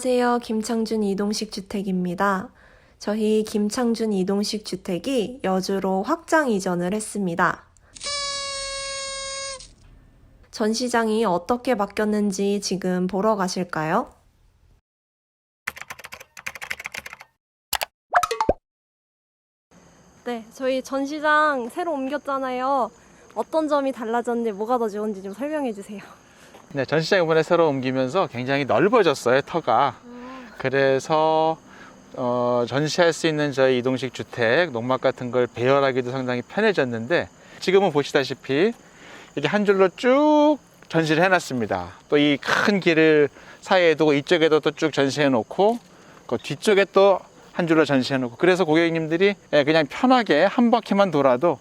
안녕하세요. 김창준 이동식 주택입니다. 저희 김창준 이동식 주택이 여주로 확장 이전을 했습니다. 전시장이 어떻게 바뀌었는지 지금 보러 가실까요? 네, 저희 전시장 새로 옮겼잖아요. 어떤 점이 달라졌는지 뭐가 더 좋은지 좀 설명해 주세요. 네, 전시장 이번에 새로 옮기면서 굉장히 넓어졌어요, 터가. 그래서 어, 전시할 수 있는 저희 이동식 주택, 농막 같은 걸 배열하기도 상당히 편해졌는데 지금은 보시다시피 이렇게 한 줄로 쭉 전시를 해놨습니다. 또 이 큰 길을 사이에 두고 이쪽에도 또 쭉 전시해 놓고 그 뒤쪽에 또 한 줄로 전시해 놓고 그래서 고객님들이 예, 그냥 편하게 한 바퀴만 돌아도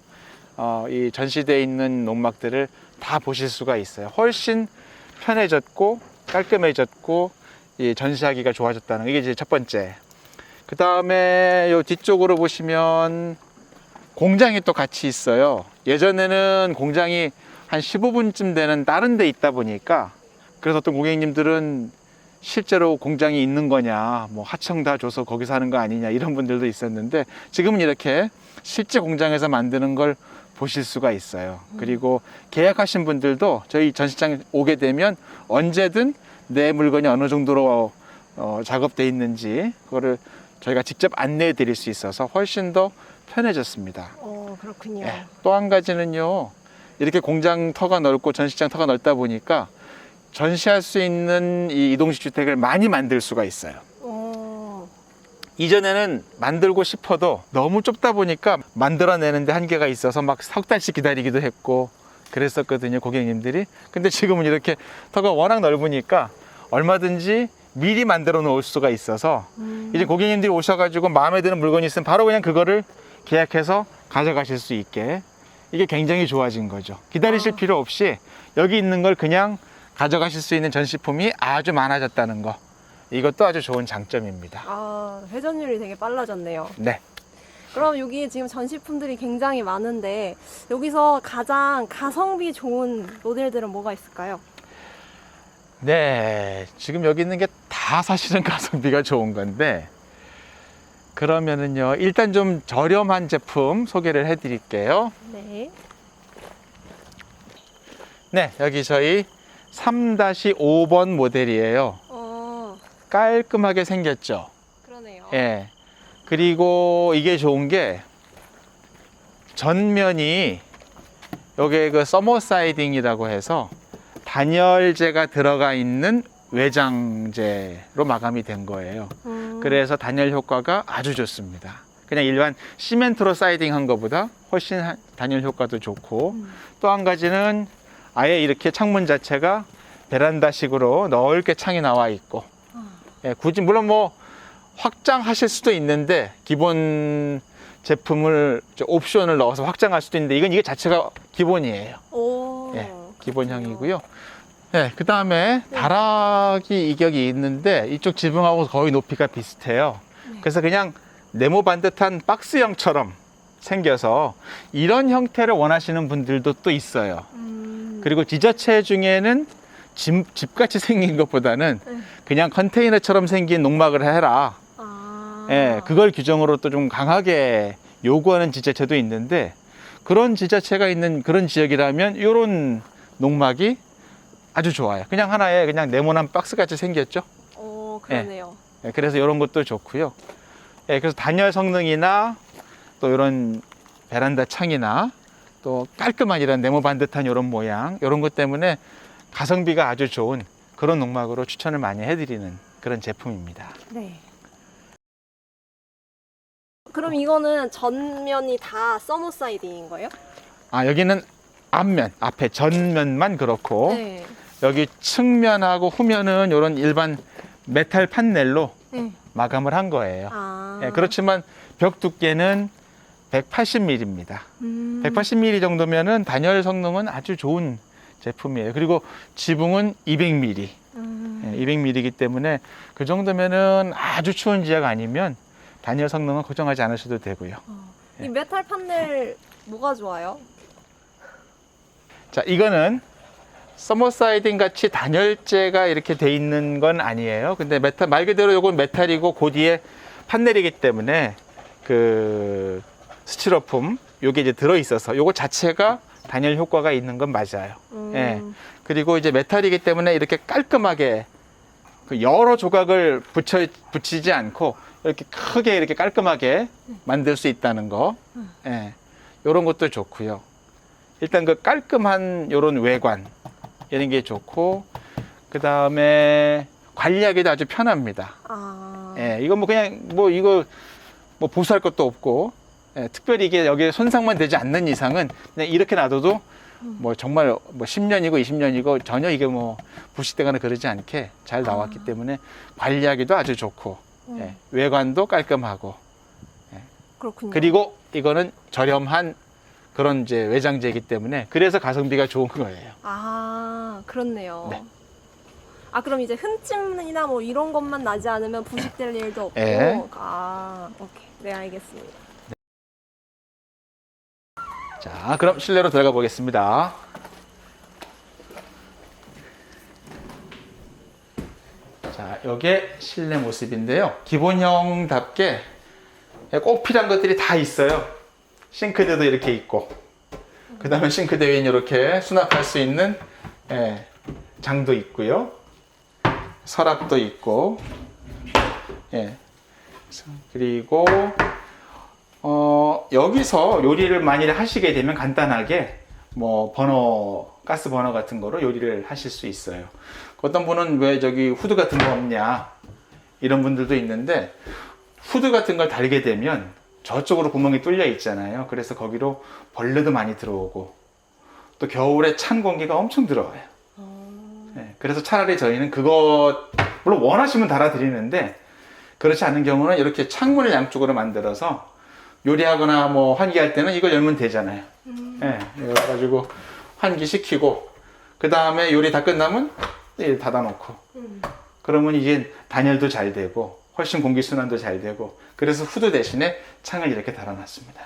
어, 이 전시되어 있는 농막들을 다 보실 수가 있어요. 훨씬 편해졌고 깔끔해졌고 이 전시하기가 좋아졌다는 거. 이게 이제 첫 번째. 그 다음에 요 뒤쪽으로 보시면 공장이 또 같이 있어요. 예전에는 공장이 한 15분쯤 되는 다른 데 있다 보니까 그래서 어떤 고객님들은 실제로 공장이 있는 거냐, 뭐 하청 다 줘서 거기서 하는 거 아니냐 이런 분들도 있었는데 지금은 이렇게 실제 공장에서 만드는 걸 보실 수가 있어요. 그리고 계약하신 분들도 저희 전시장 오게 되면 언제든 내 물건이 어느 정도로 어, 작업돼 있는지 그거를 저희가 직접 안내해 드릴 수 있어서 훨씬 더 편해졌습니다. 어, 그렇군요. 예, 또한 가지는요. 이렇게 공장 터가 넓고 전시장 터가 넓다 보니까 전시할 수 있는 이 이동식 주택을 많이 만들 수가 있어요. 어, 이전에는 만들고 싶어도 너무 좁다 보니까 만들어내는데 한계가 있어서 막 석 달씩 기다리기도 했고 그랬었거든요, 고객님들이. 근데 지금은 이렇게 터가 워낙 넓으니까 얼마든지 미리 만들어 놓을 수가 있어서 음, 이제 고객님들이 오셔가지고 마음에 드는 물건이 있으면 바로 그냥 그거를 계약해서 가져가실 수 있게 이게 굉장히 좋아진 거죠. 기다리실 아. 필요 없이 여기 있는 걸 그냥 가져가실 수 있는 전시품이 아주 많아졌다는 거. 이것도 아주 좋은 장점입니다. 아, 회전율이 되게 빨라졌네요. 네. 그럼 여기 지금 전시품들이 굉장히 많은데 여기서 가장 가성비 좋은 모델들은 뭐가 있을까요? 네. 지금 여기 있는 게 다 사실은 가성비가 좋은 건데, 그러면은요, 일단 좀 저렴한 제품 소개를 해 드릴게요. 네. 네. 여기 저희 3-5번 모델이에요. 어, 깔끔하게 생겼죠. 그러네요. 예. 그리고 이게 좋은 게 전면이 요게 그 서머 사이딩이라고 해서 단열재가 들어가 있는 외장재로 마감이 된 거예요. 음, 그래서 단열 효과가 아주 좋습니다. 그냥 일반 시멘트로 사이딩 한 것보다 훨씬 한- 단열 효과도 좋고 음. 또한 가지는 아예 이렇게 창문 자체가 베란다식으로 넓게 창이 나와 있고 아, 예, 굳이 물론 뭐 확장하실 수도 있는데 기본 제품을 옵션을 넣어서 확장할 수도 있는데 이건 이게 자체가 기본이에요. 오, 예, 기본형이고요. 네, 그 다음에 다락이 이격이 있는데 이쪽 지붕하고 거의 높이가 비슷해요. 네. 그래서 그냥 네모 반듯한 박스형처럼 생겨서 이런 형태를 원하시는 분들도 또 있어요. 음, 그리고 지자체 중에는 집, 집같이 생긴 것보다는 네. 그냥 컨테이너처럼 생긴 농막을 해라. 아, 예, 그걸 규정으로 또 좀 강하게 요구하는 지자체도 있는데 그런 지자체가 있는 그런 지역이라면 이런 농막이 아주 좋아요. 그냥 하나의 그냥 네모난 박스 같이 생겼죠. 오, 그러네요. 예, 그래서 이런 것도 좋고요. 예, 그래서 단열 성능이나 또 이런 베란다 창이나 또 깔끔한 이런 네모 반듯한 이런 모양 이런 것 때문에 가성비가 아주 좋은 그런 농막으로 추천을 많이 해드리는 그런 제품입니다. 네. 그럼 이거는 전면이 다 서머 사이딩인 거예요? 아 여기는 앞면 앞에 전면만 그렇고 네. 여기 측면하고 후면은 이런 일반 메탈 판넬로 네. 마감을 한 거예요. 아. 예, 그렇지만 벽 두께는 180mm입니다. 음. 180mm 정도면은 단열 성능은 아주 좋은 제품이에요. 그리고 지붕은 200mm, 음. 예, 200mm이기 때문에 그 정도면은 아주 추운 지역 아니면 단열 성능은 걱정하지 않으셔도 되고요. 어. 예. 이 메탈 판넬 뭐가 좋아요? 자, 이거는 서머사이딩 같이 단열재가 이렇게 돼 있는 건 아니에요. 근데 메탈 말 그대로 이건 메탈이고 그 뒤에 판넬이기 때문에 그 스티로폼 요게 이제 들어 있어서 요거 자체가 단열 효과가 있는 건 맞아요. 음. 예. 그리고 이제 메탈이기 때문에 이렇게 깔끔하게 그 여러 조각을 붙여 붙이지 않고 이렇게 크게 이렇게 깔끔하게 만들 수 있다는 거. 예. 요런 것도 좋고요. 일단 그 깔끔한 요런 외관 이런 게 좋고 그다음에 관리하기도 아주 편합니다. 아. 예. 이거 뭐 그냥 뭐 이거 뭐 보수할 것도 없고 예, 특별히 이게 여기에 손상만 되지 않는 이상은 그냥 이렇게 놔둬도 뭐 정말 뭐 10년이고 20년이고 전혀 이게 뭐 부식되거나 그러지 않게 잘 나왔기 때문에 관리하기도 아주 좋고 음. 예, 외관도 깔끔하고 그렇군요. 그리고 이거는 저렴한 그런 이제 외장재이기 때문에 그래서 가성비가 좋은 거예요. 아, 그렇네요. 네. 아, 그럼 이제 흠집이나 뭐 이런 것만 나지 않으면 부식될 일도 없고. 예. 아, 오케이. 네, 알겠습니다. 자, 그럼 실내로 들어가 보겠습니다. 자, 요게 실내 모습인데요. 기본형답게 꼭 필요한 것들이 다 있어요. 싱크대도 이렇게 있고, 그 다음에 싱크대 위에 이렇게 수납할 수 있는 예, 장도 있고요. 서랍도 있고, 예. 그리고 어, 여기서 요리를 만일 하시게 되면 간단하게 뭐 버너, 가스 버너 같은 거로 요리를 하실 수 있어요. 어떤 분은 왜 저기 후드 같은 거 없냐 이런 분들도 있는데 후드 같은 걸 달게 되면 저쪽으로 구멍이 뚫려 있잖아요. 그래서 거기로 벌레도 많이 들어오고 또 겨울에 찬 공기가 엄청 들어와요. 네, 그래서 차라리 저희는 그거 물론 원하시면 달아드리는데 그렇지 않은 경우는 이렇게 창문을 양쪽으로 만들어서 요리하거나 뭐 환기할 때는 이걸 열면 되잖아요. 예, 그래가지고 환기 시키고 그 다음에 요리 다 끝나면 일 닫아놓고 음. 그러면 이게 단열도 잘 되고 훨씬 공기 순환도 잘 되고 그래서 후드 대신에 창을 이렇게 달아놨습니다.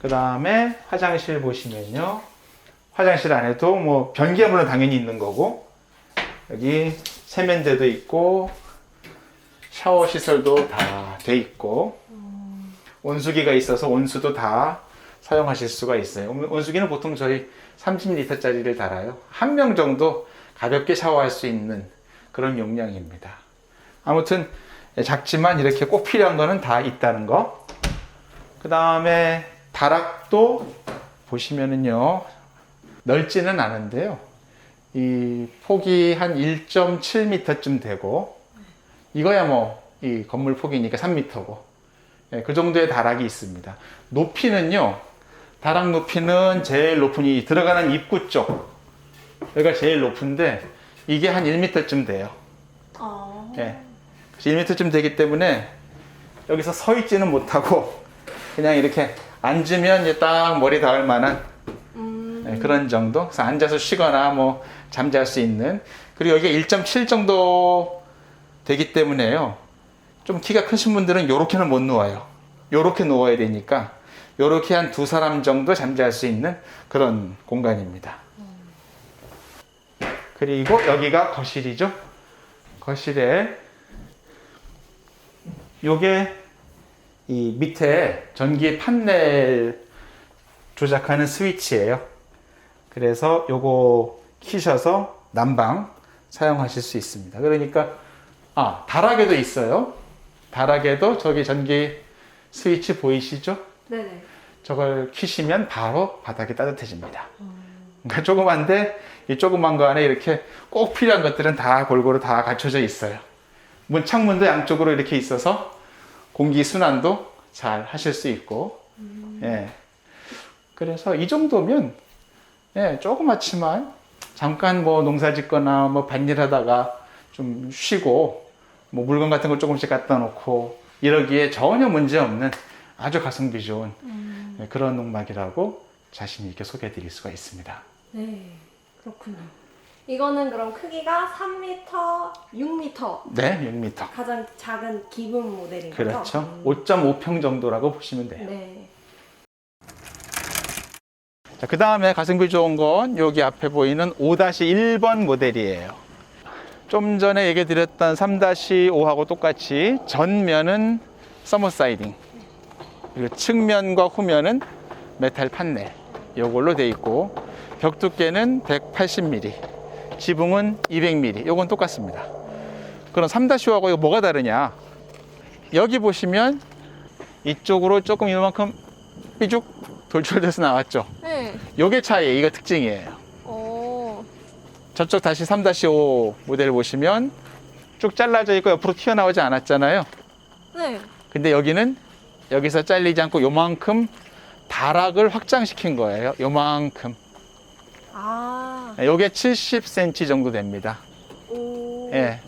그 다음에 화장실 보시면요, 화장실 안에도 뭐 변기가 물론 당연히 있는 거고 여기 세면대도 있고 샤워 시설도 다 돼 있고 온수기가 있어서 온수도 다 사용하실 수가 있어요. 온- 온수기는 보통 저희 30리터짜리를 달아요. 한 명 정도 가볍게 샤워할 수 있는 그런 용량입니다. 아무튼 작지만 이렇게 꼭 필요한 거는 다 있다는 거. 그 다음에 다락도 보시면은요 넓지는 않은데요. 이 폭이 한 1.7m쯤 되고 이거야 뭐 이 건물 폭이니까 3m고 예, 그 정도의 다락이 있습니다. 높이는요, 다락 높이는 제일 높은 이 들어가는 입구 쪽, 여기가 제일 높은데 이게 한 1m쯤 돼요. 아. 예. 1m쯤 되기 때문에 여기서 서 있지는 못하고 그냥 이렇게 앉으면 이제 딱 머리 닿을 만한 음. 네, 그런 정도. 그래서 앉아서 쉬거나 뭐 잠잘 수 있는. 그리고 여기가 1.7 정도 되기 때문에요. 좀 키가 크신 분들은 요렇게는 못 누워요. 요렇게 누워야 되니까 요렇게 한 두 사람 정도 잠잘 수 있는 그런 공간입니다. 그리고 여기가 거실이죠. 거실에 요게 이 밑에 전기 판넬 조작하는 스위치예요. 그래서 요거 키셔서 난방 사용하실 수 있습니다. 그러니까 아 다락에도 있어요. 다락에도 저기 전기 스위치 보이시죠? 네네. 저걸 키시면 바로 바닥이 따뜻해집니다. 그러니까 조그만데 이 조그만 거 안에 이렇게 꼭 필요한 것들은 다 골고루 다 갖춰져 있어요. 문 창문도 양쪽으로 이렇게 있어서 공기 순환도 잘 하실 수 있고, 예. 그래서 이 정도면 예, 조그맣지만 잠깐 뭐 농사 짓거나 뭐 밭일하다가 좀 쉬고 뭐 물건 같은 거 조금씩 갖다 놓고 이러기에 전혀 문제 없는 아주 가성비 좋은 예, 그런 농막이라고 자신 있게 소개해 드릴 수가 있습니다. 네. 그렇군요. 이거는 그럼 크기가 3m, 6m. 네, 6m. 가장 작은 기본 모델인 거죠? 그렇죠. 5.5평 정도라고 보시면 돼요. 네. 자, 그 다음에 가성비 좋은 건 여기 앞에 보이는 5-1번 모델이에요. 좀 전에 얘기 드렸던 3-5하고 똑같이 전면은 서머 사이딩 그리고 측면과 후면은 메탈 판넬 요걸로 돼 있고 벽 두께는 180mm 지붕은 200mm 요건 똑같습니다 그럼 3-5하고 이거 뭐가 다르냐 여기 보시면 이쪽으로 조금 이만큼 삐죽 돌출돼서 나왔죠 네. 요게 차이 이거 특징이에요 어. 저쪽 다시 3-5 모델 보시면 쭉 잘라져 있고 옆으로 튀어나오지 않았잖아요 네. 근데 여기는 여기서 잘리지 않고 요만큼 다락을 확장시킨 거예요. 요만큼. 아. 요게 70cm 정도 됩니다. 오. 예.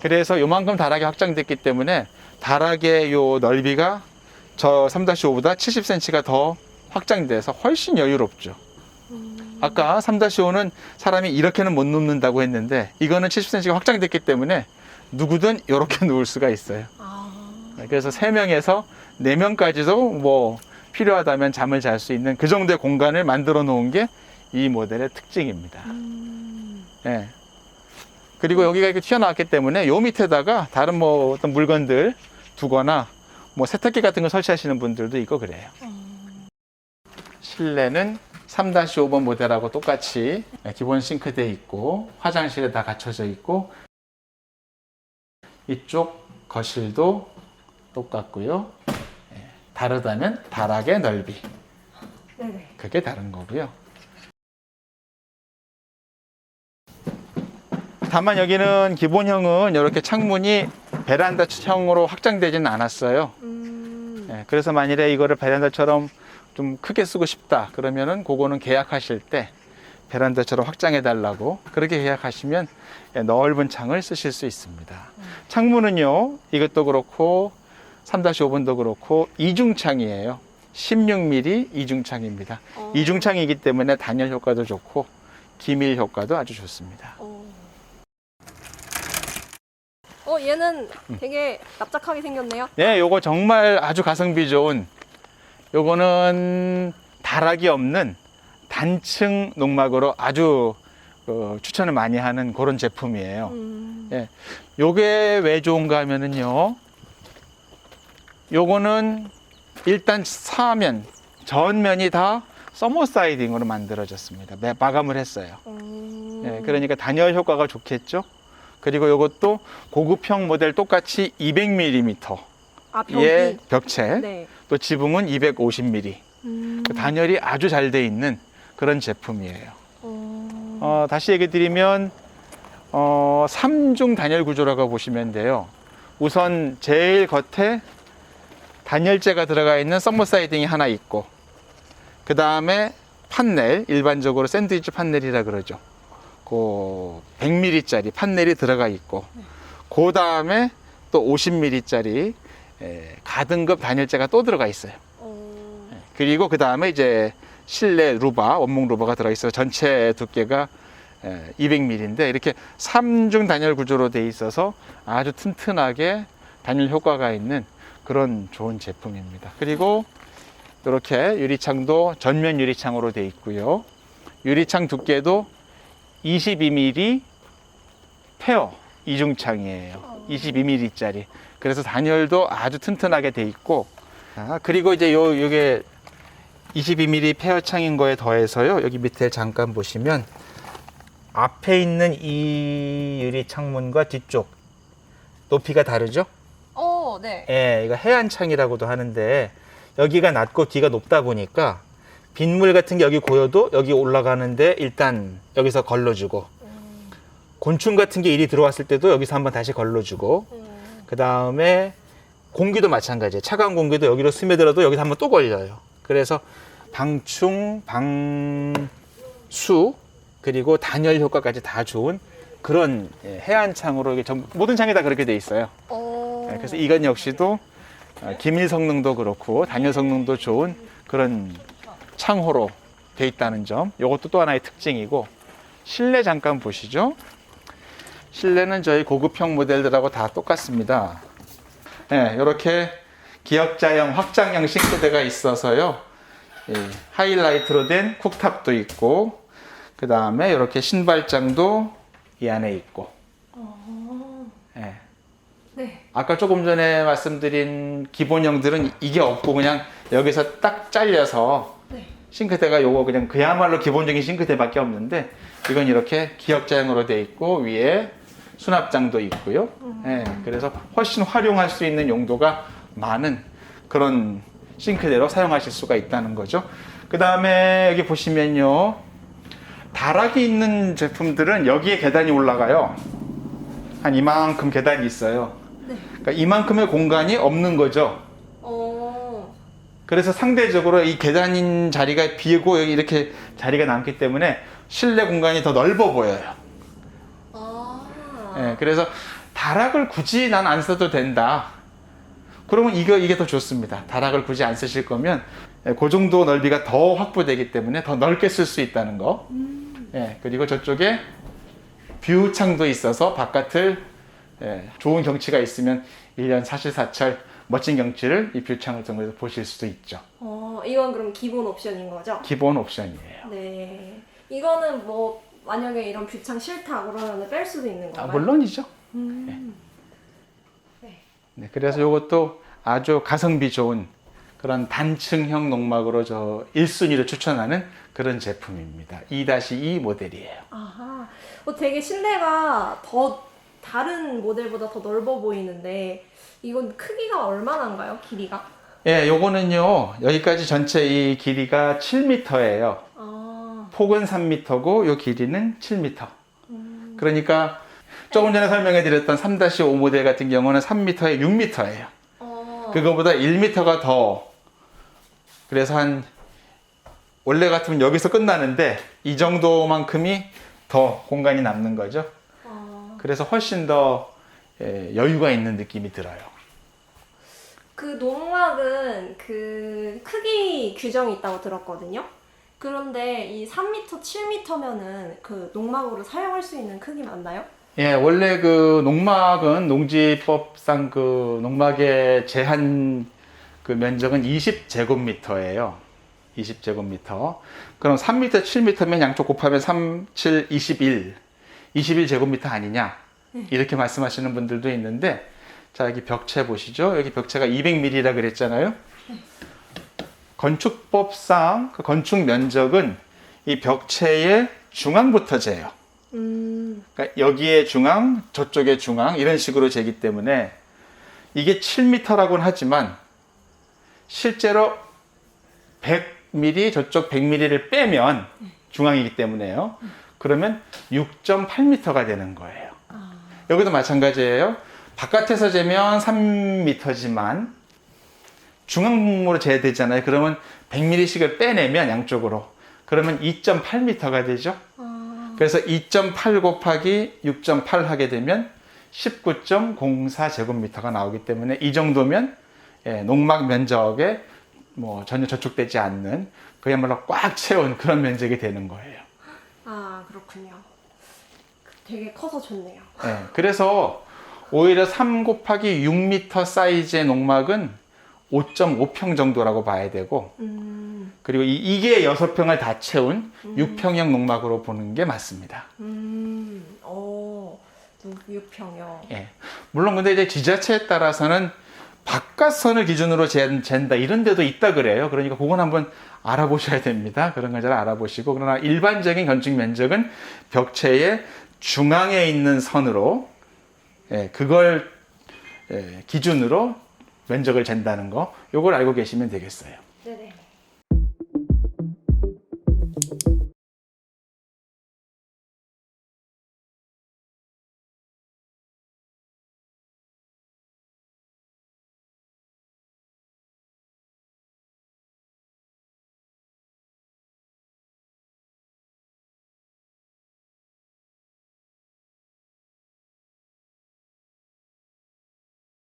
그래서 요만큼 다락이 확장됐기 때문에 다락의 요 넓이가 저 3-5보다 70cm가 더 확장돼서 훨씬 여유롭죠. 음. 아까 3-5는 사람이 이렇게는 못 눕는다고 했는데 이거는 70cm가 확장됐기 때문에 누구든 이렇게 누울 수가 있어요. 아. 그래서 세명에서네명까지도 뭐 필요하다면 잠을 잘 수 있는 그 정도의 공간을 만들어 놓은 게 이 모델의 특징입니다. 음. 예. 그리고 여기가 이렇게 튀어나왔기 때문에 요 밑에다가 다른 뭐 어떤 물건들 두거나 뭐 세탁기 같은 거 설치하시는 분들도 있고 그래요. 음. 실내는 3-5번 모델하고 똑같이 기본 싱크대 있고 화장실에 다 갖춰져 있고 이쪽 거실도 똑같고요. 예, 다르다면 다락의 넓이 네네. 그게 다른 거고요. 다만 여기는 기본형은 이렇게 창문이 베란다형으로 확장되지는 않았어요. 음. 예, 그래서 만일에 이거를 베란다처럼 좀 크게 쓰고 싶다 그러면은 그거는 계약하실 때 베란다처럼 확장해 달라고 그렇게 계약하시면 예, 넓은 창을 쓰실 수 있습니다. 창문은요 이것도 그렇고 3-5번도 그렇고 이중창이에요. 16mm 이중창입니다. 어. 이중창이기 때문에 단열 효과도 좋고 기밀 효과도 아주 좋습니다. 어. 어, 얘는 음. 되게 납작하게 생겼네요. 네, 요거 정말 아주 가성비 좋은 요거는 다락이 없는 단층 농막으로 아주 어, 추천을 많이 하는 그런 제품이에요. 음. 예. 요게 왜 좋은가 하면은요. 요거는 일단 사면 전면이 다 서머 사이딩으로 만들어졌습니다. 매- 마감을 했어요. 음. 예, 그러니까 단열 효과가 좋겠죠. 그리고 요것도 고급형 모델 똑같이 200mm 아, 벽이. 의 벽체, 네. 또 지붕은 250mm. 음. 그 단열이 아주 잘 돼 있는 그런 제품이에요. 어. 어, 다시 얘기 드리면 어, 3중 단열 구조라고 보시면 돼요. 우선 제일 겉에 단열재가 들어가 있는 썸머 사이딩이 하나 있고 그 다음에 판넬 일반적으로 샌드위치 판넬이라 그러죠. 그 100mm짜리 판넬이 들어가 있고 그 다음에 또 50mm짜리 가등급 단열재가 또 들어가 있어요. 어. 그리고 그 다음에 이제 실내 루바, 원목 루바가 들어있어서 전체 두께가 200mm인데 이렇게 3중 단열 구조로 돼 있어서 아주 튼튼하게 단열 효과가 있는 그런 좋은 제품입니다. 그리고 이렇게 유리창도 전면 유리창으로 돼 있고요. 유리창 두께도 22mm 페어 이중창이에요. 22mm짜리. 그래서 단열도 아주 튼튼하게 돼 있고 아, 그리고 이제 요 요게 22mm 페어 창인 거에 더해서요. 여기 밑에 잠깐 보시면 앞에 있는 이 유리 창문과 뒤쪽 높이가 다르죠? 어, 네. 예, 이거 해안 창이라고도 하는데 여기가 낮고 뒤가 높다 보니까 빗물 같은 게 여기 고여도 여기 올라가는데 일단 여기서 걸러주고 음. 곤충 같은 게 일이 들어왔을 때도 여기서 한번 다시 걸러주고 음. 그 다음에 공기도 마찬가지예요. 차가운 공기도 여기로 스며들어도 여기서 한번 또 걸려요. 그래서 방충, 방수, 그리고 단열 효과까지 다 좋은 그런 예, 해안 창으로 이게 전- 모든 창이 다 그렇게 돼 있어요. 어. 예, 그래서 이건 역시도 어, 기밀 성능도 그렇고 단열 성능도 좋은 그런 창호로 돼 있다는 점. 이것도 또 하나의 특징이고 실내 잠깐 보시죠. 실내는 저희 고급형 모델들하고 다 똑같습니다. 예, 이렇게 기역자형 확장형 싱크대가 있어서요. 예, 하이라이트로 된 쿡탑도 있고 그 다음에 이렇게 신발장도 이 안에 있고 예. 네. 아까 조금 전에 말씀드린 기본형들은 이게 없고 그냥 여기서 딱 잘려서 네. 싱크대가 요거 그냥 그야말로 기본적인 싱크대밖에 없는데 이건 이렇게 기역자형으로 돼 있고 위에 수납장도 있고요. 예, 그래서 훨씬 활용할 수 있는 용도가 많은 그런 싱크대로 사용하실 수가 있다는 거죠. 그 다음에 여기 보시면요. 다락이 있는 제품들은 여기에 계단이 올라가요. 한 이만큼 계단이 있어요. 네. 그러니까 이만큼의 공간이 없는 거죠. 어. 그래서 상대적으로 이 계단인 자리가 비고 여기 이렇게 자리가 남기 때문에 실내 공간이 더 넓어 보여요. 아. 예, 그래서 다락을 굳이 난 안 써도 된다. 그러면 이거 이게 더 좋습니다. 다락을 굳이 안 쓰실 거면 예, 그 정도 넓이가 더 확보되기 때문에 더 넓게 쓸 수 있다는 거. 예, 그리고 저쪽에 뷰 창도 있어서 바깥을 예, 좋은 경치가 있으면 1년 사시사철 멋진 경치를 이 뷰창을 통해서 보실 수도 있죠. 어, 이건 그럼 기본 옵션인 거죠? 기본 옵션이에요. 네. 이거는 뭐 만약에 이런 뷰창 싫다 그러면 뺄 수도 있는 아, 건가요? 물론이죠. 음. 네, 그래서 이것도 아주 가성비 좋은 그런 단층형 농막으로 저 1순위로 추천하는 그런 제품입니다. 2-2 모델이에요. 아하. 어, 되게 실내가 더 다른 모델보다 더 넓어 보이는데 이건 크기가 얼마나인가요? 길이가? 예, 요거는요. 여기까지 전체 이 길이가 7m예요. 아. 폭은 3m고 요 길이는 7m. 음. 그러니까 조금 전에 설명해 드렸던 3-5 모델 같은 경우는 3m에 6m예요. 어. 그거보다 1m가 더 그래서 한 원래 같으면 여기서 끝나는데 이 정도만큼이 더 공간이 남는 거죠. 아. 그래서 훨씬 더 예, 여유가 있는 느낌이 들어요. 그 농막은 그 크기 규정이 있다고 들었거든요. 그런데 이 3m, 7m면은 그 농막으로 사용할 수 있는 크기 맞나요? 예, 원래 그 농막은 농지법상 그 농막의 제한 그 면적은 20제곱미터예요. 20제곱미터. 그럼 3m, 7m면 양쪽 곱하면 3, 7, 21. 21제곱미터 아니냐? 이렇게 말씀하시는 분들도 있는데, 자, 여기 벽체 보시죠? 여기 벽체가 200mm라 그랬잖아요? 건축법상 그 건축 면적은 이 벽체의 중앙부터 재요. 음. 그러니까 여기에 중앙, 저쪽에 중앙 이런 식으로 재기 때문에 이게 7m라고는 하지만 실제로 100mm 저쪽 100mm를 빼면 중앙이기 때문에요. 그러면 6.8m가 되는 거예요. 여기도 마찬가지예요. 바깥에서 재면 3m지만 중앙으로 재야 되잖아요. 그러면 100mm씩을 빼내면 양쪽으로 그러면 2.8m가 되죠. 아. 그래서 2.8 곱하기 6.8 하게 되면 19.04 제곱미터가 나오기 때문에 이 정도면 예, 농막 면적에 뭐 전혀 저축되지 않는 그야말로 꽉 채운 그런 면적이 되는 거예요. 아, 그렇군요. 되게 커서 좋네요. 예, 그래서 오히려 3 곱하기 6m 사이즈의 농막은 5.5평 정도라고 봐야 되고 음. 그리고 이, 게 6평을 다 채운 6평형 농막으로 보는 게 맞습니다. 음. 오. 6평형. 예. 물론 근데 이제 지자체에 따라서는 바깥선을 기준으로 잰, 잰다 이런 데도 있다 그래요. 그러니까 그건 한번 알아보셔야 됩니다. 그런 걸 잘 알아보시고 그러나 일반적인 건축 면적은 벽체의 중앙에 있는 선으로 예, 그걸 예, 기준으로 면적을 잰다는 거 요걸 알고 계시면 되겠어요.